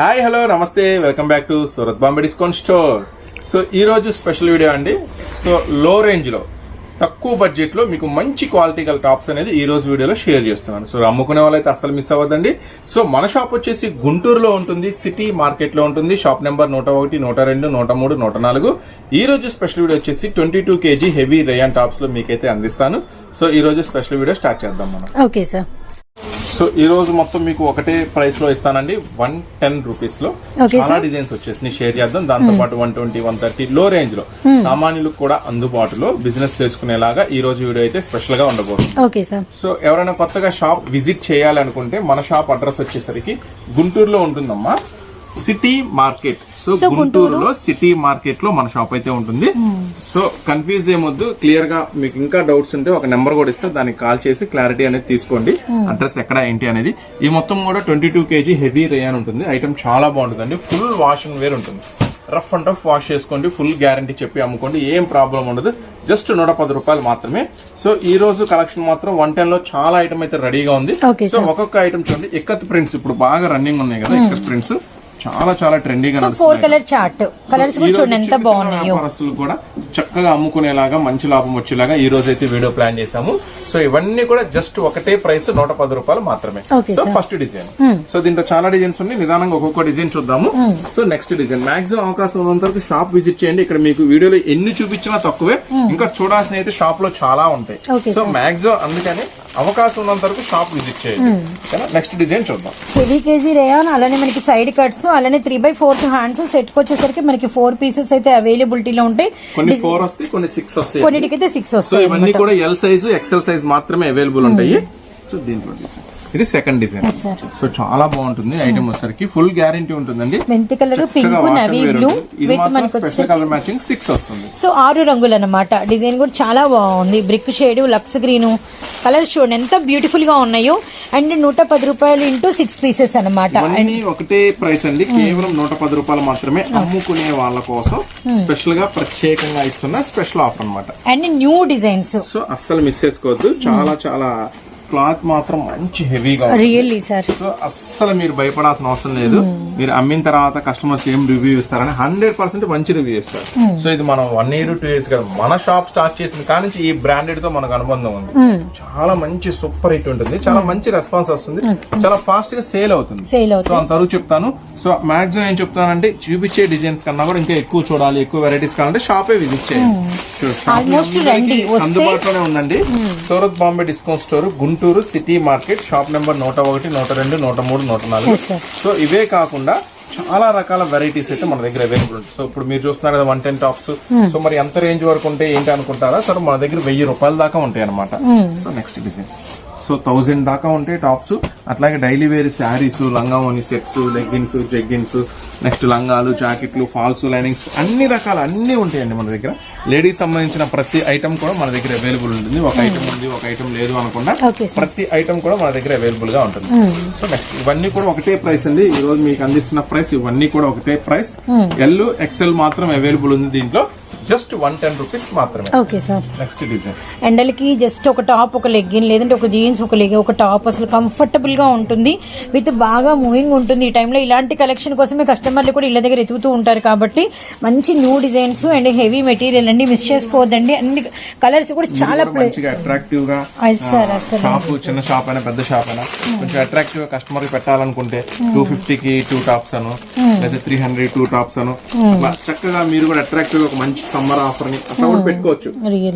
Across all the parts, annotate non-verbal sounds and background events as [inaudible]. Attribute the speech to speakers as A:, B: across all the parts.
A: Hi hello నమస్తే welcome back to Surat Bombay discount store. So ఈ రోజు special video అండి. సో లో రేంజ్లో తక్కువ బడ్జెట్లో మీకు మంచి క్వాలిటీ గల టాప్స్ అనేది ఈ రోజు వీడియోలో షేర్ చేస్తున్నాను. సో అమ్ముకునే వాళ్ళైతే అసలు మిస్ అవ్వద్దండి. సో మన షాప్ వచ్చేసి గుంటూరులో ఉంటుంది సిటీ మార్కెట్లో ఉంటుంది. షాప్ నెంబర్ నూట ఒకటి నూట రెండు నూట మూడు నూట నాలుగు. ఈ రోజు స్పెషల్ వీడియో వచ్చేసి twenty two KG heavy rayon టాప్స్లో మీకైతే అందిస్తాను. సో ఈ రోజు స్పెషల్ వీడియో స్టార్ట్ చేద్దాం మనం.
B: Okay sir.
A: సో ఈ రోజు మొత్తం మీకు ఒకటే ప్రైస్లో ఇస్తానండి. వన్ టెన్
B: రూపీస్లో.
A: చాలా. డిజైన్స్ వచ్చేసి షేర్ చేద్దాం. దాంతో పాటు వన్ ట్వంటీ వన్ థర్టీ లో రేంజ్లో. సామాన్యులకు కూడా అందుబాటులో బిజినెస్ చేసుకునేలాగా ఈ రోజు వీడియో అయితే స్పెషల్గా ఉండబోతుంది.
B: ఓకే సార్
A: సో ఎవరైనా కొత్తగా షాప్ విజిట్ చేయాలనుకుంటే మన షాప్ అడ్రస్ వచ్చేసరికి గుంటూరులో ఉంటుందమ్మా. City market. సో గుంటూరులో సిటీ మార్కెట్లో మన షాప్ అయితే ఉంటుంది. సో కన్ఫ్యూజ్ ఏమొద్దు క్లియర్గా మీకు ఇంకా డౌట్స్ ఉంటే ఒక నెంబర్ కూడా ఇస్తే దానికి కాల్ చేసి క్లారిటీ అనేది తీసుకోండి. అడ్రస్ ఎక్కడ ఏంటి అనేది. ఈ మొత్తం కూడా twenty two KG heavy rayon ఉంటుంది. ఐటమ్ చాలా బాగుంటుందండి. ఫుల్ వాష్ అండ్ వేర్ ఉంటుంది. రఫ్ అండ్ టఫ్ వాష్ చేసుకోండి. ఫుల్ గ్యారంటీ చెప్పి అమ్ముకోండి. ఏం ప్రాబ్లం ఉండదు. జస్ట్ నూట పది రూపాయలు మాత్రమే. సో ఈ రోజు కలెక్షన్ మాత్రం వన్ టెన్లో చాలా ఐటమ్ అయితే రెడీగా ఉంది. సో ఒక్కొక్క ఐటమ్ చూడండి. ఎక్కత్ ప్రింట్స్ ఇప్పుడు బాగా రన్నింగ్ ఉన్నాయి కదా ఎక్కత్ ప్రింట్స్ చాలా చాలా ట్రెండీగా
B: ఫోర్ కలర్ చార్ట్ కలర్స్ కూడా చూడండి ఎంత బాగున్నాయో.
A: కూడా చక్కగా అమ్ముకునేలాగా మంచి లాభం వచ్చేలాగా ఈ రోజు అయితే వీడియో ప్లాన్ చేశాము. సో ఇవన్నీ కూడా జస్ట్ ఒకటే ప్రైస్ నూట పది రూపాయలు మాత్రమే. సో. ఫస్ట్ డిజైన్ సో దీంట్లో చాలా డిజైన్స్ ఉన్నాయి. నిదానంగా ఒక్కొక్క డిజైన్ చూద్దాము. సో నెక్స్ట్ డిజైన్ మాక్సిమం అవకాశం ఉన్నంత వరకు షాప్ విజిట్ చేయండి. ఇక్కడ మీకు వీడియోలో ఎన్ని చూపించినా తక్కువే. ఇంకా చూడాల్సిన అయితే షాప్లో చాలా ఉంటాయి. సో మాక్సిమం అందుకని అవకాశం ఉన్నంత వరకు షాప్ విజిట్ చేయండి. నెక్స్ట్ డిజైన్ చూద్దాం.
B: హెవీ కేజీ రేయాన్ అలానే మనకి సైడ్ కట్స్ అలానే three by fourth hands set వచ్చేసరికి మనకి ఫోర్ పీసెస్ అయితే అవైలబిలిటీలో ఉంటాయి.
A: కొన్ని ఫోర్ వస్తాయి కొన్ని సిక్స్ వస్తాయి
B: కొన్నిటికైతే సిక్స్ వస్తాయి
A: ఇవన్నీ కూడా ఎల్ సైజు ఎక్సెల్ సైజ్ మాత్రమే అవైలబుల్ ఉంటాయి. సో దీంట్లో design. ఇది సెకండ్ డిజైన్. సో చాలా బాగుంటుంది. ఐటమ్ వచ్చేసరికి ఫుల్ గ్యారంటీ ఉంటుందండి.
B: మెంతి colour pink navy blue
A: special colour matching six వస్తుంది.
B: సో ఆరు రంగులు అన్నమాట డిజైన్ కూడా చాలా బాగుంది. Brick shade lux green colours చూడండి ఎంత బ్యూటిఫుల్గా ఉన్నాయో. అండ్ నూట పది రూపాయలు ఇంటూ సిక్స్ పీసెస్ అన్నమాట.
A: ఇవన్నీ ఒకటే ప్రైస్ అండి. కేవలం నూట పది రూపాయలు మాత్రమే అమ్ముకునే వాళ్ళ కోసం స్పెషల్గా ప్రత్యేకంగా ఇస్తున్న స్పెషల్ ఆఫర్ అన్నమాట.
B: అండ్ న్యూ డిజైన్స్
A: సో అస్సలు మిస్ చేసుకోవద్దు. చాలా చాలా క్లాత్ మాత్రం మంచి హెవీగా
B: రియల్లీ సార్
A: సో అస్సలు మీరు భయపడాల్సిన అవసరం లేదు. మీరు అమ్మిన తర్వాత కస్టమర్స్ ఏం రివ్యూ ఇస్తారని హండ్రెడ్ పర్సెంట్ మంచి రివ్యూ ఇస్తారు. సో ఇది మనం వన్ ఇయర్ టూ ఇయర్స్ కదా మన షాప్ స్టార్ట్ చేసిన కానీ ఈ బ్రాండెడ్తో మనకు అనుబంధం ఉంది. చాలా మంచి సూపర్ హిట్ ఉంటుంది. చాలా మంచి రెస్పాన్స్ వస్తుంది. చాలా ఫాస్ట్గా సేల్ అవుతుంది. సో అంతవరకు చెప్తాను. సో మాక్సిమం ఏం చెప్తానంటే చూపించే డిజైన్స్ కన్నా కూడా ఇంకా ఎక్కువ చూడాలి ఎక్కువ వెరైటీస్ కావాలంటే షాపే విజిట్ చేయండి. అందుబాటులోనే ఉందండి. Surat Bombay discount store Guntur city market shop number నూట ఒకటి నూట రెండు నూట మూడు నూట నాలుగు. సో ఇవే కాకుండా చాలా రకాల వెరైటీస్ అయితే మన దగ్గర అవైలబుల్ ఉంటుంది సో ఇప్పుడు మీరు చూస్తున్నారు కదా వన్ టెన్ టాప్స్ సో మరి ఎంత రేంజ్ వరకు ఉంటే ఏంటి అనుకుంటారా? సో మన దగ్గర వెయ్యి రూపాయల దాకా ఉంటాయి అనమాట so next design so thousand దాకా ఉంటాయి టాప్స్. అట్లాగే డైలీ వేర్ శారీస్ లంగావోని సెట్స్ లెగ్గిన్స్ జెగ్గిన్స్ నెక్స్ట్ లంగాలు జాకెట్లు ఫాల్స్ లైనింగ్స్ అన్ని రకాల అన్ని ఉంటాయండి మన దగ్గర. లేడీస్ సంబంధించిన ప్రతి ఐటమ్ కూడా మన దగ్గర అవైలబుల్ ఉంటుంది. ఒక ఐటమ్ ఉంది ఒక ఐటమ్ లేదు అనకుండా
B: సార్.
A: ప్రతి ఐటమ్ కూడా మన దగ్గర అవైలబుల్గా ఉంటుంది. సో నెక్స్ట్ ఇవన్నీ కూడా ఒకటే ప్రైస్ అండి. ఈ రోజు మీకు అందిస్తున్న ప్రైస్ ఇవన్నీ కూడా ఒకటే ప్రైస్. ఎల్ ఎక్సెల్ మాత్రం అవైలబుల్ ఉంది దీంట్లో. జస్ట్ వన్ టెన్ రూపీస్ మాత్రమే.
B: ఓకే సార్
A: నెక్స్ట్ డిజైన్
B: ఎండలకి జస్ట్ ఒక టాప్ ఒక లెగ్గిన్ లేదంటే ఒక జీన్స్ ఒక లెగ్ ఒక టాప్ అసలు కంఫర్టబుల్గా ఉంటుంది. విత్ బాగా మూవింగ్ ఉంటుంది ఈ టైంలో ఇలాంటి కలెక్షన్ కోసమే కస్టమర్లు కూడా ఇళ్ళ దగ్గర ఎతుకుతూ ఉంటారు కాబట్టి మంచి new designs and heavy material అండి మిస్ చేసుకోవద్దండి. అన్ని కలర్స్ కూడా చాలా అట్రాక్టివ్గా
A: షాప్ చిన్న షాప్ అయినా పెద్ద షాప్ అయినా కొంచెం అట్రాక్టివ్గా కస్టమర్ పెట్టాలనుకుంటే టూ ఫిఫ్టీ కి టూ టాప్స్ అను లేదా త్రీ హండ్రెడ్ టూ టాప్స్ అను. అట్లా చక్కగా మీరు కూడా అట్రాక్టివ్ ఒక మంచి సమ్మర్ ఆఫర్ని అట్లా కూడా పెట్టుకోవచ్చు.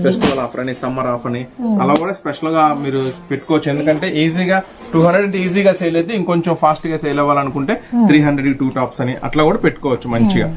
A: ఫెస్టివల్ ఆఫర్ అని సమ్మర్ ఆఫర్ అని. అలా కూడా స్పెషల్గా మీరు పెట్టుకోవచ్చు. ఎందుకంటే ఈజీగా టూ హండ్రెడ్ అంటే ఈజీగా సేల్ అయితే ఇంకొంచెం ఫాస్ట్గా సేల్ అవ్వాలనుకుంటే త్రీ హండ్రెడ్ టూ టాప్స్ అని. అట్లా కూడా పెట్టుకోవచ్చు మంచిగా.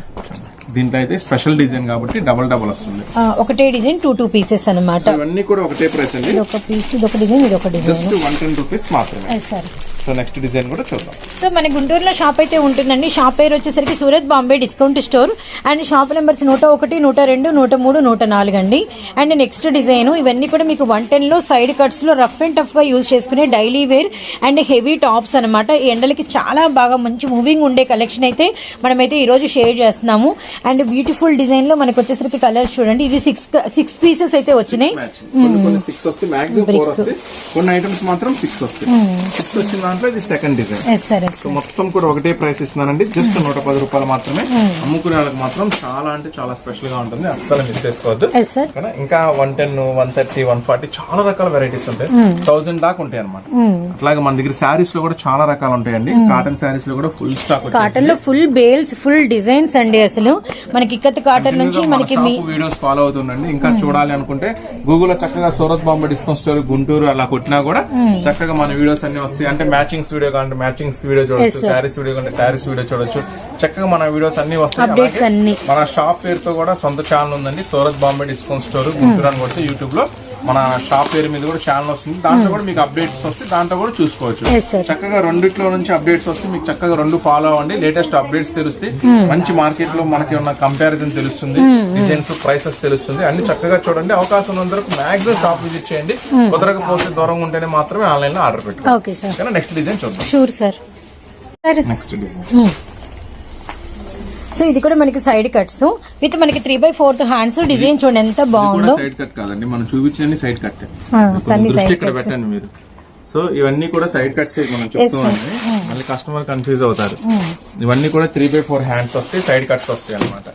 A: దీంట్లో అయితే స్పెషల్ డిజైన్ కాబట్టి డబల్ డబల్ వస్తుంది.
B: ఒకటే డిజైన్ టూ టూ పీసెస్ అనమాట
A: ఇవన్నీ కూడా ఒకటే ప్రైస్ అండి.
B: ఒక పీస్ ఇది ఒక డిజైన్ ఇది ఒక డిజైన్
A: వన్ టెన్ రూపీస్ మాత్రమే
B: సార్.
A: సో నెక్స్ట్ డిజైన్ కూడా చూద్దాం.
B: సో మన గుంటూరులో షాప్ అయితే ఉంటుందండి. షాప్ పేరు వచ్చేసరికి Surat Bombay discount store. And shop numbers నూట ఒకటి నూట రెండు నూట మూడు నూట నాలుగు అండి. అండ్ నెక్స్ట్ డిజైన్ ఇవన్నీ కూడా మీకు వన్ టెన్లో సైడ్ కట్స్లో రఫ్ అండ్ టఫ్గా యూజ్ చేసుకునే daily wear and heavy tops అనమాట ఈ ఎండలకి చాలా బాగా మంచి మూవింగ్ ఉండే కలెక్షన్ అయితే మనమైతే ఈ రోజు షేర్ చేస్తున్నాము. అండ్ బ్యూటిఫుల్ డిజైన్లో మనకి వచ్చేసరికి కలర్స్ చూడండి. ఇది సిక్స్ సిక్స్ పీసెస్ అయితే వచ్చినాయి.
A: మ్యాచ్ కొన్ని కొన్ని సిక్స్ వస్తాయి మాక్సిమం ఫోర్ వస్తాయి. కొన్ని ఐటమ్స్ మాత్రం సిక్స్ వస్తాయి. సిక్స్ వచ్చిన దాంట్లో ఇది సెకండ్ డిజైన్ సో మొత్తం కూడా ఒకటే ప్రైస్ ఇస్తున్నానండి జస్ట్ నూట పది రూపాయలు మాత్రమే. అమ్ముకునే వాళ్ళకి మాత్రం చాలా అంటే చాలా స్పెషల్గా ఉంటుంది. అస్సలు మిస్ చేసుకోవద్దు? ఇంకా one ten one thirty one forty చాలా రకాల వెరైటీస్ ఉంటాయి. థౌసండ్ దాకా ఉంటాయి అనమాట అట్లాగే మన దగ్గర శారీస్లో కూడా చాలా రకాలు ఉంటాయండి. కాటన్ శారీస్లో కూడా ఫుల్ స్టాక్
B: కాటన్లో ఫుల్ బేల్స్ ఫుల్ డిజైన్స్ అండి అసలు. మనకి ఇక్కత్ కాటన్ నుంచి మనకి
A: వీడియోస్ ఫాలో అవుతుండండి ఇంకా చూడాలి అనుకుంటే గూగుల్లో చక్కగా సూరత్ బాంబే డిస్కౌంట్ స్టోర్ గుంటూరు అలా కొట్టినా కూడా చక్కగా మన వీడియోస్ అన్ని వస్తాయి. అంటే మ్యాచింగ్స్ వీడియో కావాలంటే మ్యాచింగ్స్ వీడియో చూడొచ్చు శారీస్ వీడియో కంటే శారీస్ వీడియో చూడొచ్చు. చక్కగా మన వీడియోస్ అన్ని వస్తాయి. మన షాప్ పేరుతో కూడా సొంత ఛానల్ ఉందండి. సూరత్ బాంబే డిస్కౌంట్ స్టోర్ గుంటూరు అని కొడితే యూట్యూబ్లో మన షాప్ పేరు మీద కూడా ఛానల్ వస్తుంది. దాంట్లో కూడా మీకు అప్డేట్స్ వస్తాయి. దాంట్లో కూడా చూసుకోవచ్చు. చక్కగా రెండిట్లో నుంచి అప్డేట్స్ వస్తే మీకు చక్కగా రెండు ఫాలో అవ్వండి. లేటెస్ట్ అప్డేట్స్ తెలుస్తాయి. మంచి మార్కెట్లో మనకి ఉన్న కంపారిజన్ తెలుస్తుంది డిజైన్స్ ప్రైసెస్ తెలుస్తుంది. అన్ని చక్కగా చూడండి. అవకాశం ఉన్నంత వరకు మాక్సిమం షాప్ విజిట్ చేయండి. కుదరకపోతే దూరంగా ఉంటేనే మాత్రమే ఆన్లైన్లో ఆర్డర్ పెట్టుకోండి. నెక్స్ట్ డిజైన్ చూద్దాం.
B: షూర్ సార్
A: నెక్స్ట్ డిజైన్
B: ఇది కూడా మనకి సైడ్ కట్స్ విత్ మనకి three by fourth hands design చూడండి ఎంత బాగుందో.
A: సైడ్ కట్ కాదండి. మనం చూపించని సైడ్ కట్ ఇక్కడ. పెట్టండి మీరు. సో ఇవన్నీ కూడా సైడ్ కట్స్ మనం చెప్తున్నాం మళ్ళీ కస్టమర్ కన్ఫ్యూజ్ అవుతారు. ఇవన్నీ కూడా త్రీ బై ఫోర్ హ్యాండ్స్ వస్తాయి సైడ్ కట్స్ వస్తాయి అనమాట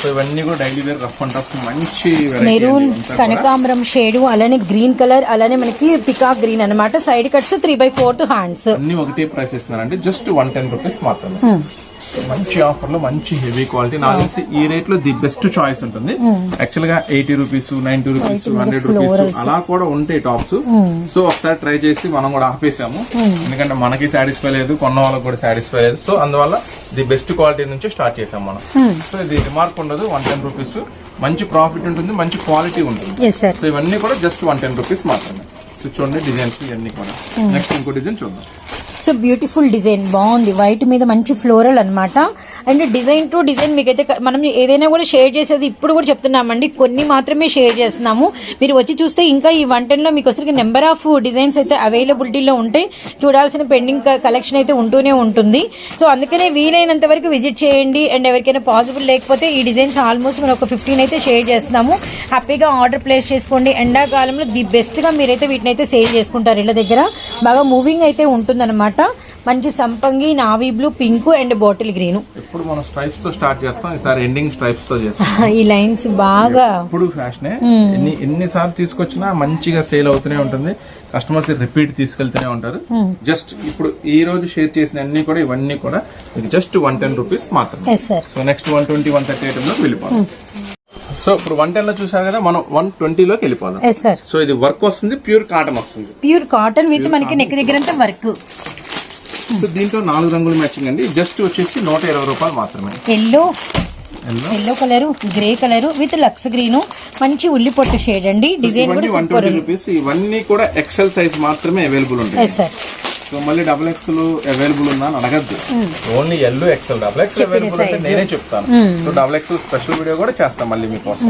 A: సో ఇవన్నీ కూడా daily wear rough and. Tough మంచి
B: మెరూన్ కనకాంబరం షేడ్ అలానే గ్రీన్ కలర్ అలానే మనకి పికాక్ గ్రీన్ అన్నమాట. Side cuts three by fourth hands
A: అన్ని ఒకటే ప్రైస్ ఇస్తున్నారంటే జస్ట్ వన్ టెన్ రూపీస్ మాత్రమే. మంచి ఆఫర్లో మంచి హెవీ క్వాలిటీ. నాకు తెలిసి ఈ రేట్లో ది బెస్ట్ చాయిస్ ఉంటుంది. యాక్చువల్గా eighty rupees ninety rupees hundred rupees అలా కూడా ఉంటాయి టాప్స్. సో ఒకసారి ట్రై చేసి మనం కూడా ఆపేసాము. ఎందుకంటే మనకి సాటిస్ఫై లేదు కొన్న వాళ్ళకి కూడా సాటిస్ఫై లేదు. సో అందువల్ల ది బెస్ట్ క్వాలిటీ నుంచి స్టార్ట్ చేసాం మనం. సో ఇది రిమార్క్ ఉండదు వన్ టెన్ రూపీస్. మంచి ప్రాఫిట్ ఉంటుంది మంచి క్వాలిటీ ఉంటుంది. సో ఇవన్నీ కూడా జస్ట్ వన్ టెన్ రూపీస్ మాత్రమే. సో చూడండి డిజైన్స్ ఇవన్నీ కూడా. నెక్స్ట్ ఇంకో డిజైన్ చూద్దాం.
B: సో బ్యూటిఫుల్ డిజైన్ బాగుంది. వైట్ మీద మంచి ఫ్లోరల్ అనమాట అండ్ డిజైన్ టు డిజైన్ మీకైతే మనం ఏదైనా కూడా షేర్ చేసేది ఇప్పుడు కూడా చెప్తున్నామండి. కొన్ని మాత్రమే షేర్ చేస్తున్నాము. మీరు వచ్చి చూస్తే ఇంకా ఈ వంటల్లో మీకు వచ్చరికి నెంబర్ ఆఫ్ డిజైన్స్ అయితే అవైలబిలిటీలో ఉంటాయి. చూడాల్సిన పెండింగ్ కలెక్షన్ అయితే ఉంటూనే ఉంటుంది. సో అందుకనే వీలైనంత వరకు విజిట్ చేయండి. అండ్ ఎవరికైనా పాసిబుల్ లేకపోతే ఈ డిజైన్స్ ఆల్మోస్ట్ మనం ఒక ఫిఫ్టీన్ అయితే షేర్ చేస్తున్నాము. హ్యాపీగా ఆర్డర్ ప్లేస్ చేసుకోండి. ఎండాకాలంలో ది బెస్ట్గా మీరైతే వీటిని అయితే సేల్ చేసుకుంటారు ఇళ్ళ దగ్గర. బాగా మూవింగ్ అయితే ఉంటుందన్నమాట. మంచి సంపంగి navy blue pink and bottle green.
A: ఎప్పుడు మనం స్ట్రైప్స్తో స్టార్ట్ చేస్తాం ఈసారి ఎండింగ్ స్ట్రైప్స్తో చేస్తాం. [laughs]
B: ఈ లైన్స్ బాగా.
A: ఎప్పుడు ఫ్యాషన్ ఎన్ని ఎన్నిసార్లు తీసుకొచ్చినా మంచిగా సేల్ అవుతూనే ఉంటుంది. కస్టమర్స్ రిపీట్ తీసుకెళ్తూనే ఉంటారు. జస్ట్ ఇప్పుడు ఈ రోజు షేర్ చేసిన అన్ని కూడా ఇవన్నీ కూడా మీకు జస్ట్ వన్ టెన్ రూపీస్ మాత్రమే. So next one twenty one thirty ఎయిట్లో వెళ్ళిపోవాలి సో ఇప్పుడు వన్ టెన్లో చూసారు కదా మనం వన్ ట్వంటీలోకి వెళ్ళిపోదాం.
B: ఎస్ సార్
A: సో ఇది వర్క్ వస్తుంది ప్యూర్ కాటన్ వస్తుంది.
B: ప్యూర్ కాటన్ విత్ మనకి నెక్ దగ్గర వర్క్
A: సో దీంట్లో నాలుగు రంగులు మ్యాచింగ్ అండి. జస్ట్ వచ్చేసి నూట ఇరవై రూపాయలు మాత్రమే.
B: Yellow
A: yellow
B: yellow colour grey colour with lux green మంచి ఉల్లి పొట్టు షేడ్ అండి. డిజైన్ కూడా
A: వన్ ట్వంటీ రూపీస్ ఇవన్నీ కూడా ఎక్సెల్ సైజ్ మాత్రమే అవైలబుల్ ఉంటాయి.
B: సార్
A: సో మళ్ళీ డబుల్ ఎక్స్ఎల్ అవైలబుల్ ఉందా అని అడగద్దు. Only L XL double XL available అంటే నేనే చెప్తాను. So double XL special video కూడా చేస్తాం మళ్ళీ మీకోసం.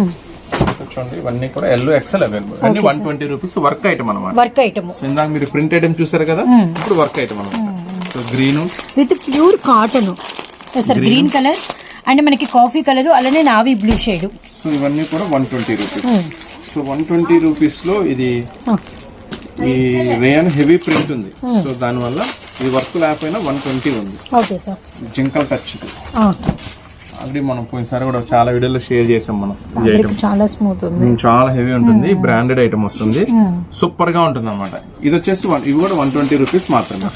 A: సో చూడండి ఇవన్నీ కూడా ఎల్ ఎక్స్ఎల్ అవైలబుల్ అన్ని one twenty rupees work item అనమాట
B: వర్క్ ఐటమ్
A: ఇందాక మీరు ప్రింట్ ఐటమ్ చూసారు కదా? ఇప్పుడు వర్క్ ఐటమ్ అనమాట green?
B: With pure cotton. Sir green. Colour and మనకి కాఫీ కలర్ అలానే నావీ బ్లూ షేడ్.
A: సో ఇవన్నీ కూడా one twenty rupees. So one twenty రూపీస్లో ఇది ఈ రేయన్ హెవీ ప్రింట్ ఉంది. సో దానివల్ల ఇది వర్క్ లేకపోయినా వన్ ట్వంటీ ఉంది.
B: ఓకే సార్
A: జింకల్ టచ్ ఆల్రెడీ మనం పోయినసారి కూడా చాలా వీడియోలో షేర్ చేసాం మనం ఈ
B: చాలా స్మూత్ ఉంది.
A: చాలా హెవీ ఉంటుంది. బ్రాండెడ్ ఐటమ్ వస్తుంది. సూపర్గా ఉంటుంది అనమాట ఇది వచ్చేసి ఇవి కూడా వన్ ట్వంటీ రూపీస్ మాత్రమే.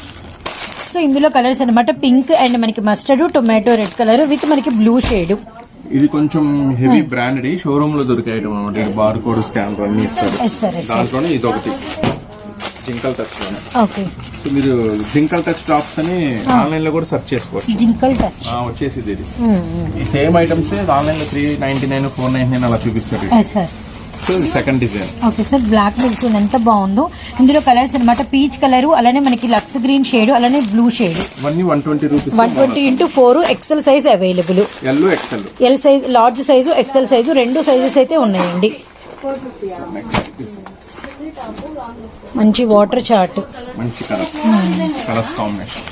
B: సో ఇందులో కలర్స్ అన్నమాట. పింక్ అండ్ మనకి mustard tomato red colour with మనకి బ్లూ షేడ్.
A: ఇది కొంచెం హెవీ బ్రాండెడ్. షోరూమ్లో దొరికే ఐటమ్ అనమాట బార్ కోడ్ స్కాన్ అన్ని ఇస్తారు దాంట్లోనే ఇది ఒకటి. జింకల్ టచ్
B: ఓకే
A: సో మీరు జింకల్ టచ్ టాప్స్ అని ఆన్లైన్లో కూడా సెర్చ్ చేసుకోవచ్చు.
B: జింకల్ టచ్
A: ఆ, వచ్చేసింది ఇది. ఈ సేమ్ ఐటమ్స్ ఆన్లైన్లో three ninety nine four ninety nine అలా చూపిస్తారు second design
B: okay sir black చూడండి ఎంత బాగుందో. ఇందులో కలర్స్ అన్నమాట. పీచ్ కలర్ అలానే మనకి లక్స్ గ్రీన్ షేడ్ అలానే blue shade
A: one twenty rupees
B: one twenty into four XL size available
A: yellow XL
B: L size large size XL size రెండు sizes అయితే ఉన్నాయండి. మంచి వాటర్ చార్ట్
A: మంచి colour colours combination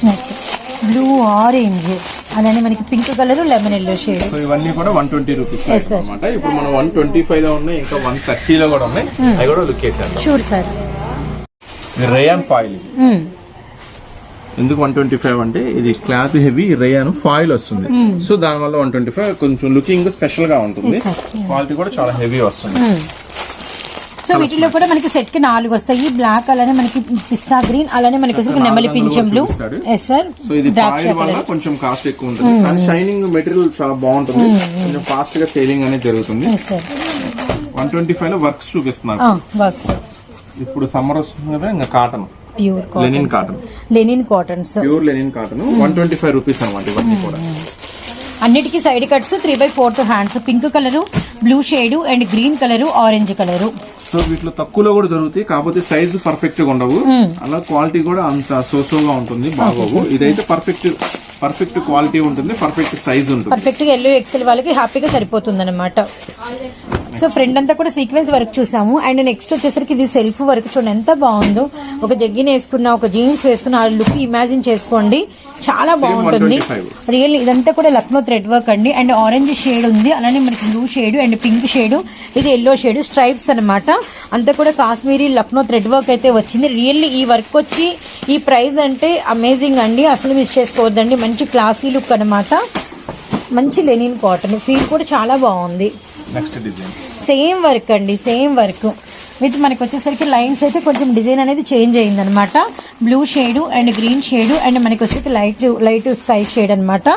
B: blue orange అలానే మనకి pink colour lemon yellow shade
A: so ఇవన్నీ కూడా one twenty rupees. అనమాట ఇప్పుడు మనం వన్ ట్వంటీ ఫైవ్లో ఉన్నాయి ఇంకా వన్ థర్టీ లో కూడా ఉన్నాయి. అవి కూడా లుక్ వేసాను
B: షూర్ సార్
A: రేయాన్ ఫాయిల్ ఎందుకు వన్ ట్వంటీ ఫైవ్ అంటే ఇది క్లాత్ హెవీ రేయన్ ఫాయిల్ వస్తుంది. సో దాని వల్ల వన్ ట్వంటీ ఫైవ్ కొంచెం లుకింగ్ స్పెషల్గా ఉంటుంది. క్వాలిటీ కూడా చాలా హెవీ వస్తుంది.
B: సో వీటిలో కూడా మనకి సెట్కి నాలుగు వస్తాయి. బ్లాక్ అలానే మనకి పిస్తా గ్రీన్ అలానే మనకి నెమలి పింఛం బ్లూ. ఎస్ సార్
A: సో ఇది కొంచెం కాస్ట్ ఎక్కువ ఉంటుంది. కానీ షైనింగ్ మెటీరియల్ చాలా బాగుంటుంది. కొంచెం ఫాస్ట్గా సేలింగ్ అనేది జరుగుతుంది. వన్ ట్వంటీ ఫైవ్లో వర్క్స్ చూపిస్తున్నారు.
B: వర్క్స్
A: ఇప్పుడు సమ్మర్ వస్తుంది కదా ఇంకా cotton
B: pure
A: linen
B: cotton
A: cotton
B: linen cottons
A: pure linen cotton one twenty five rupees అనమాట ఇవన్నీ కూడా.
B: అన్నిటికీ side cuts three by fourth hands. Pink colour blue shade and green colour orange colour.
A: So వీటిలో తక్కువలో కూడా దొరుకుతాయి కాకపోతే సైజ్ పర్ఫెక్ట్గా ఉండవు. అలా క్వాలిటీ కూడా అంత సోసోగా ఉంటుంది బాగోవు. ఇదైతే పర్ఫెక్ట్ పర్ఫెక్ట్ క్వాలిటీ ఉంటుంది పర్ఫెక్ట్ సైజ్ ఉంటుంది.
B: పర్ఫెక్ట్గా ఎల్లో ఎక్సెల్ వాళ్ళకి హ్యాపీగా సరిపోతుంది అనమాట సో ఫ్రంట్ అంతా కూడా సీక్వెన్స్ వర్క్ చూసాము. అండ్ నెక్స్ట్ వచ్చేసరికి ఇది సెల్ఫ్ వర్క్ చూడండి ఎంత బాగుందో. ఒక జగ్గిన్ వేసుకున్న ఒక జీన్స్ వేసుకున్న ఆ లుక్ ఇమాజిన్ చేసుకోండి. చాలా బాగుంటుంది.
A: 125.
B: రియల్ ఇదంతా కూడా లక్నో థ్రెడ్ వర్క్ అండి. అండ్ ఆరెంజ్ షేడ్ ఉంది. అలానే మనకి blue shade and pink shade ఇది ఎల్లో షేడ్ స్ట్రైప్స్ అన్నమాట. అంతా కూడా కాశ్మీరీ లక్నో థ్రెడ్ వర్క్ అయితే వచ్చింది. రియల్లీ ఈ వర్క్ వచ్చి ఈ ప్రైస్ అంటే అమేజింగ్ అండి. అసలు మిస్ చేసుకోవద్దండి. మంచి క్లాసీ లుక్ అన్నమాట. మంచి లెనిన్ కాటన్ ఫీల్ కూడా చాలా బాగుంది.
A: నెక్స్ట్ డిజైన్
B: సేమ్ వర్క్ అండి సేమ్ వర్క్ విత్ మనకి వచ్చేసరికి లైన్స్ అయితే కొంచెం డిజైన్ అనేది చేంజ్ అయింది అనమాట blue shade and green shade and మనకి వచ్చేసరికి లైట్ లైట్ స్కై షేడ్ అన్నమాట.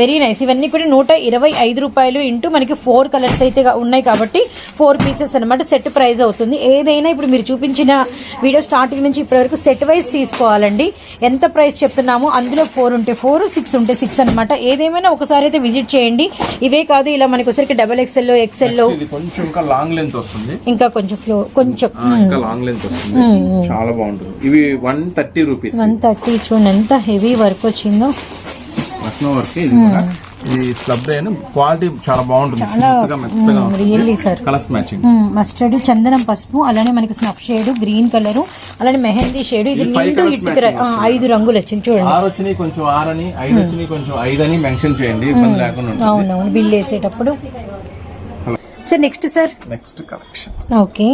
B: వెరీ నైస్ ఇవన్నీ కూడా నూట ఇరవై ఐదు రూపాయలు ఇంటూ మనకి ఫోర్ కలర్స్ అయితే ఉన్నాయి కాబట్టి ఫోర్ పీసెస్ అన్నమాట. సెట్ ప్రైస్ అవుతుంది. ఏదైనా ఇప్పుడు మీరు చూపించిన వీడియో స్టార్టింగ్ నుంచి ఇప్పటి వరకు సెట్ వైజ్ తీసుకోవాలండి. ఎంత ప్రైస్ చెప్తున్నామో అందులో ఫోర్ ఉంటే ఫోర్ సిక్స్ ఉంటే సిక్స్ అన్నమాట. ఏదేమైనా ఒకసారి అయితే విజిట్ చేయండి. ఇవే కాదు ఇలా మనకి వచ్చరికి డబల్ ఎక్స్ఎల్
A: వస్తుంది.
B: ఇంకా కొంచెం ఫ్లో కొంచెం.
A: ఆ, ఇంకా లాంగ్ లెంత్ వస్తుంది. చాలా బాగుంటుంది. ఇవి one thirty rupees
B: one thirty చూడండి ఎంత హెవీ వర్క్ వచ్చిందో.
A: లక్నో వర్క్ ఇది కూడా. ఇది స్లబ్ క్వాలిటీ చాలా బాగుంటుంది. కలర్స్ మ్యాచింగ్
B: మస్టర్డ్ చందనం పసుపు అలానే మనకి స్నఫ్ షేడ్ గ్రీన్ కలర్ అలానే మెహందీ షేడ్ ఇది ఐదు రంగులు వచ్చింది చూడండి.
A: ఆరు వచ్చినాయి కొంచెం ఆరు అని ఐదు వచ్చినాయి కొంచెం ఐదు అని మెన్షన్ చేయండి. ఇబ్బంది లేకుండా ఉంటుంది.
B: అవునవును బిల్ వేసేటప్పుడు. Sir next sir
A: next collection
B: okay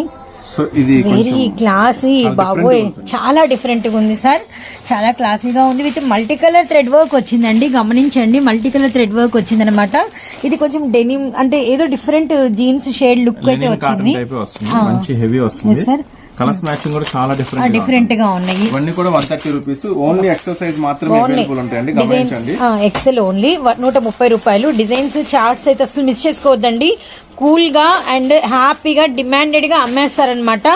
A: so ఇది
B: వెరీ క్లాసీ బాబోయ్. చాలా డిఫరెంట్గా ఉంది సార్ చాలా క్లాసీగా ఉంది with multi colour thread work వచ్చిందండి. గమనించండి మల్టీ కలర్ థ్రెడ్ వర్క్ వచ్చిందనమాట. ఇది కొంచెం డెనిమ్ అంటే ఏదో డిఫరెంట్ జీన్స్ షేడ్ లుక్ అయితే వచ్చింది.
A: మంచి హెవీ వస్తుంది.
B: Sir.
A: కలర్స్ మ్యాచింగ్ కూడా చాలా డిఫరెంట్
B: డిఫరెంట్గా ఉన్నాయి.
A: ఇవన్నీ కూడా one thirty rupees only XL size మాత్రమే అవైలబుల్ ఉంటాయండి. గమనించండి.
B: ఎక్సెల్ ఓన్లీ నూట ముప్పై రూపాయలు. డిజైన్స్ చార్ట్స్ అయితే అసలు మిస్ చేసుకోవద్దండి. కూల్గా అండ్ హ్యాపీగా డిమాండెడ్గా అమ్మేస్తారనమాట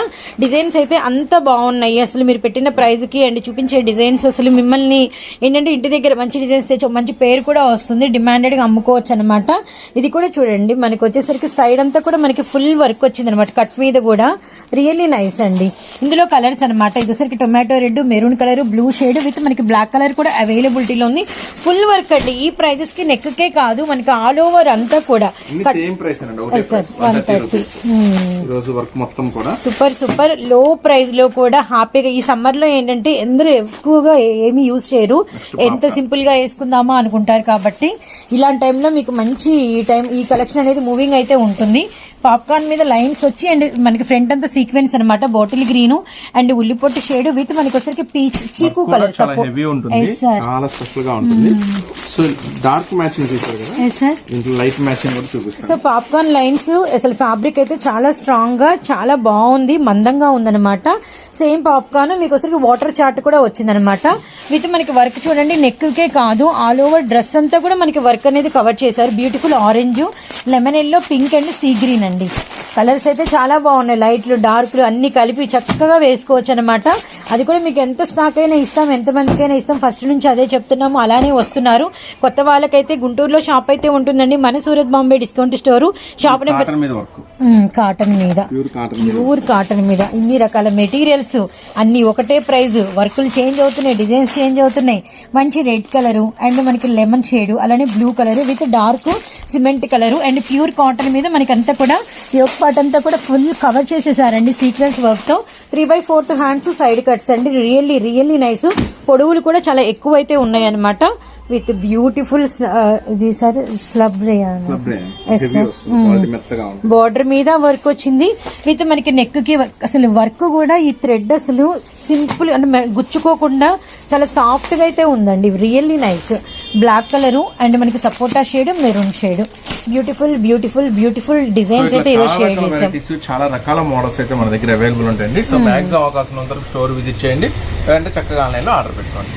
B: డిజైన్స్ అయితే అంత బాగున్నాయి. అసలు మీరు పెట్టిన ప్రైస్కి అండ్ చూపించే డిజైన్స్ అసలు మిమ్మల్ని ఏంటంటే ఇంటి దగ్గర మంచి డిజైన్స్ తెచ్చి మంచి పేరు కూడా వస్తుంది. డిమాండెడ్గా అమ్ముకోవచ్చు అనమాట ఇది కూడా చూడండి. మనకి వచ్చేసరికి సైడ్ అంతా కూడా మనకి ఫుల్ వర్క్ వచ్చింది అనమాట కట్ మీద కూడా రియల్లీ నైస్ అండి. ఇందులో కలర్స్ అనమాట ఇది వచ్చరికి tomato red maroon colour blue shade with మనకి బ్లాక్ కలర్ కూడా అవైలబిలిటీలో ఉంది. ఫుల్ వర్క్ అండి. ఈ ప్రైజెస్కి నెక్ కే కాదు. మనకి ఆల్ ఓవర్ అంతా కూడా
A: అన్ని సేమ్ ప్రైస్ అండి ఒకటే
B: Yes, sir.
A: Price one thirty
B: 130.
A: Rupees ఈ రోజు వర్క్ మొత్తం కూడా.
B: సూపర్ సూపర్లో ప్రైస్లో కూడా హ్యాపీగా ఈ సమ్మర్లో ఏంటంటే అందరూ ఎక్కువగా ఏమి యూజ్ చేయరు. ఎంత సింపుల్గా వేసుకుందామా అనుకుంటారు కాబట్టి ఇలాంటి టైంలో మీకు మంచి ఈ టైం ఈ కలెక్షన్ అనేది మూవింగ్ అయితే ఉంటుంది. పాప్కార్న్ మీద లైన్స్ వచ్చి అండ్ మనకి ఫ్రంట్ అంతా సీక్వెన్స్ అనమాట బాటిల్ గ్రీన్ అండ్ ఉల్లిపొట్టు షేడ్. విత్ మనకి వచ్చరికి పీచ్ చీకు కలర్
A: హెవీ ఉంటుంది.
B: ఎస్ సార్
A: చాలా స్పెషల్గా ఉంటుంది సో డార్క్ మ్యాచింగ్ చూసారు కదా?
B: ఎస్ సార్
A: దీంట్లో లైట్ మ్యాచింగ్ కూడా చూపిస్తాను.
B: సో పాప్కార్న్ లైన్స్ అసలు ఫ్యాబ్రిక్ అయితే చాలా స్ట్రాంగ్గా చాలా బాగుంది మందంగా ఉందన్నమాట. సేమ్ పాప్కార్న్ మీకు వచ్చరికి వాటర్ చార్ట్ కూడా వచ్చిందనమాట విత్ మనకి వర్క్ చూడండి నెక్ కే కాదు ఆల్ ఓవర్ డ్రెస్ అంతా కూడా మనకి వర్క్ అనేది కవర్ చేశారు. Beautiful orange lemon yellow pink and sea green అండి. కలర్స్ అయితే చాలా బాగున్నాయి. లైట్లు డార్క్లు అన్ని కలిపి చక్కగా వేసుకోవచ్చు అనమాట అది కూడా మీకు ఎంత స్టాక్ అయినా ఇస్తాం ఎంత మందికైనా ఇస్తాం. ఫస్ట్ నుంచి అదే చెప్తున్నాము. అలానే వస్తున్నారు. కొత్త వాళ్ళకైతే గుంటూరులో షాప్ అయితే ఉంటుందండి. మన Surat Bombay discount store shop number
A: cotton మీద ప్యూర్ కాటన్
B: మీద. ఇన్ని రకాల మెటీరియల్స్ అన్ని ఒకటే ప్రైస్ వర్కులు చేంజ్ అవుతున్నాయి డిజైన్స్ చేంజ్ అవుతున్నాయి. మంచి రెడ్ కలర్ అండ్ మనకి లెమన్ షేడ్ అలానే blue colour with dark cement colour and pure cotton మీద మనకి అంతా కూడా యోగ్ పార్ట్ అంతా కూడా ఫుల్ కవర్ చేసేసారండి సీక్వెన్స్ వర్క్తో. Three by fourth hands side cuts అండి. రియల్లీ రియల్లీ నైస్ పొడవులు కూడా చాలా ఎక్కువ అయితే ఉన్నాయి అనమాట విత్ బ్యూటిఫుల్ ఇది సార్ స్లబ్
A: ఉంటుంది.
B: బార్డర్ మీద వర్క్ వచ్చింది. విత్ మనకి నెక్కి. అసలు వర్క్ కూడా ఈ థ్రెడ్ అసలు సింపుల్ అంటే గుచ్చుకోకుండా చాలా సాఫ్ట్గా అయితే ఉందండి. Really nice black colour and మనకి సపోటా shade maroon shade. Beautiful beautiful beautiful designs అయితే ఈరోజు షేర్ చేసాం
A: చాలా రకాల మోడల్స్ అయితే మన దగ్గర అవైలబుల్ ఉంటాయండి. సో మాక్సిమం అవకాశం ఉన్నంత స్టోర్ విజిట్ చేయండి. లేదంటే చక్కగా ఆన్లైన్లో ఆర్డర్ పెట్టుకోండి.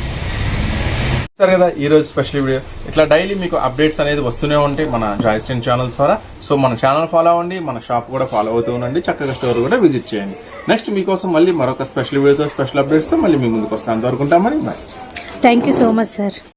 A: సరే కదా ఈ రోజు స్పెషల్ వీడియో ఇట్లా డైలీ మీకు అప్డేట్స్ అనేది వస్తూనే ఉంటాయి మన జాయిస్టిన్ ఛానల్ ద్వారా. సో మన ఛానల్ ఫాలో అవ్వండి మన షాప్ కూడా ఫాలో అవుతూ ఉండండి చక్కగా స్టోర్ కూడా విజిట్ చేయండి. నెక్స్ట్ మీకోసం మళ్ళీ మరొక స్పెషల్ వీడియోతో స్పెషల్ అప్డేట్స్తో మళ్ళీ మీ ముందుకు వస్తాను bye
B: thank you so much sir